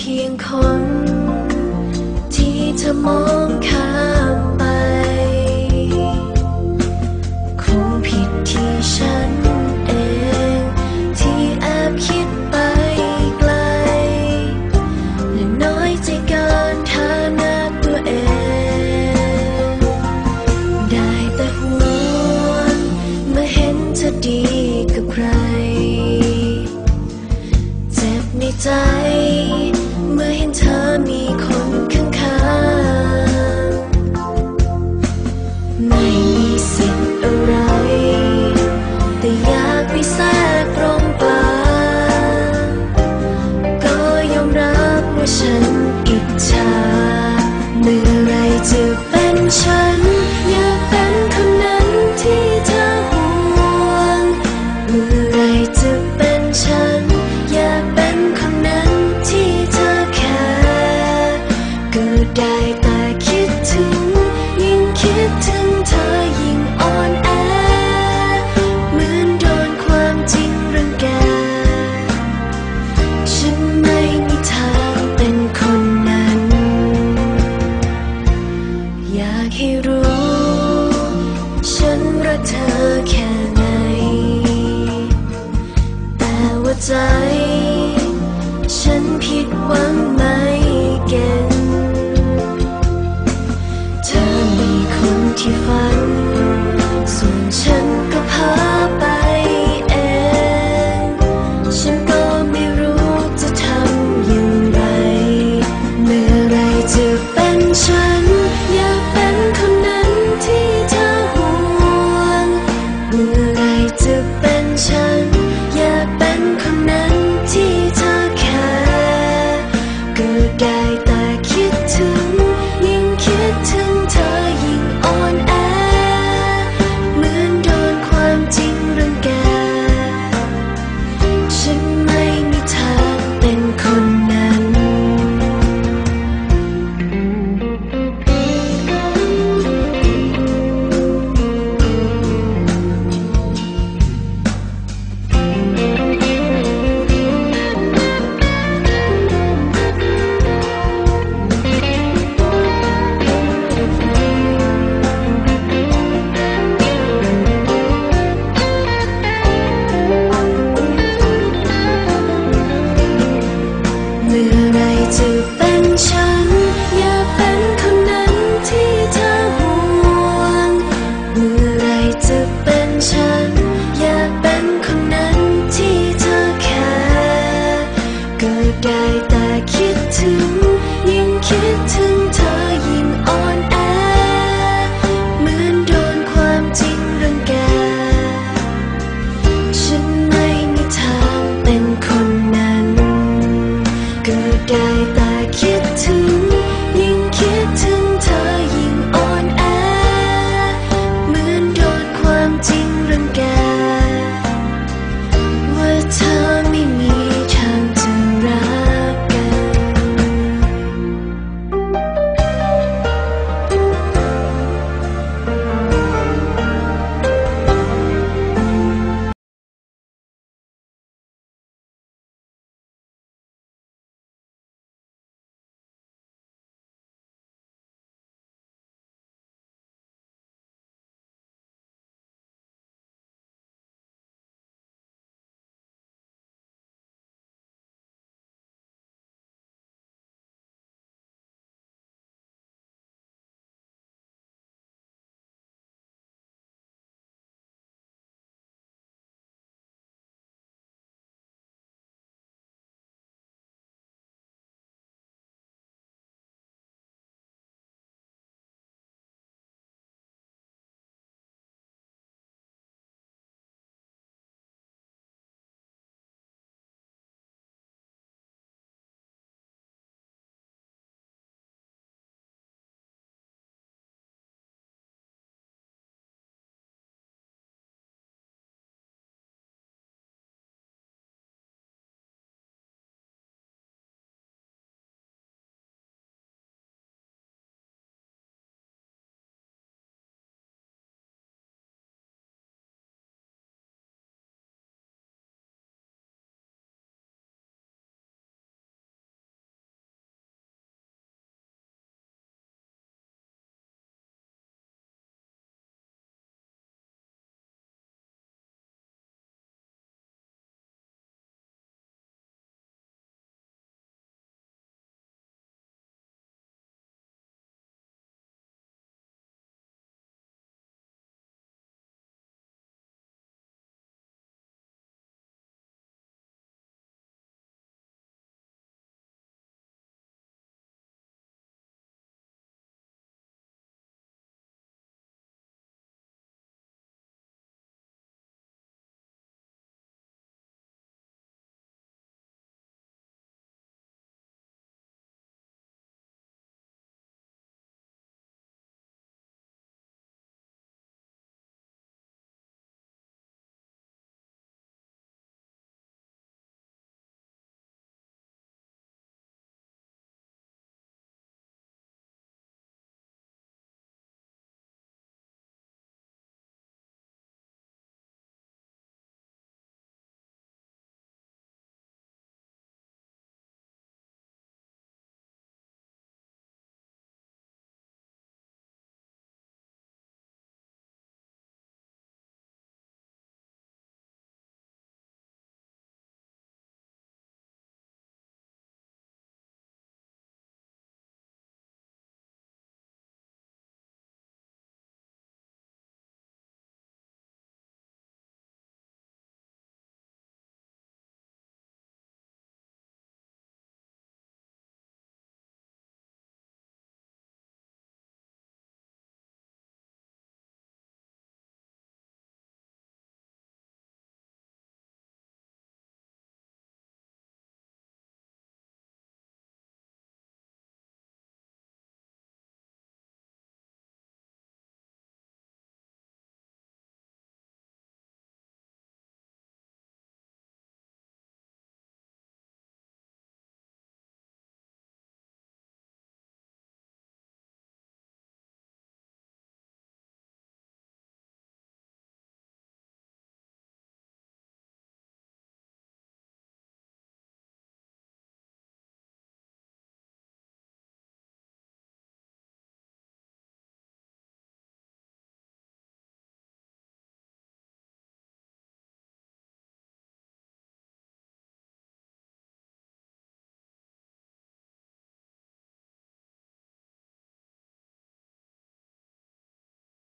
พียงคน ที่เธอมองข้าม ก็ได้แต่คิดถึง ยิ่งคิดถึงเธอยิ่งอ่อนแอ เหมือนโดนความจริงรังแก ฉันไม่มีทางเป็นคนนั้น อยากให้รู้ ฉันรักเธอแค่ไหน แต่ว่าใจ ฉันผิดหวัง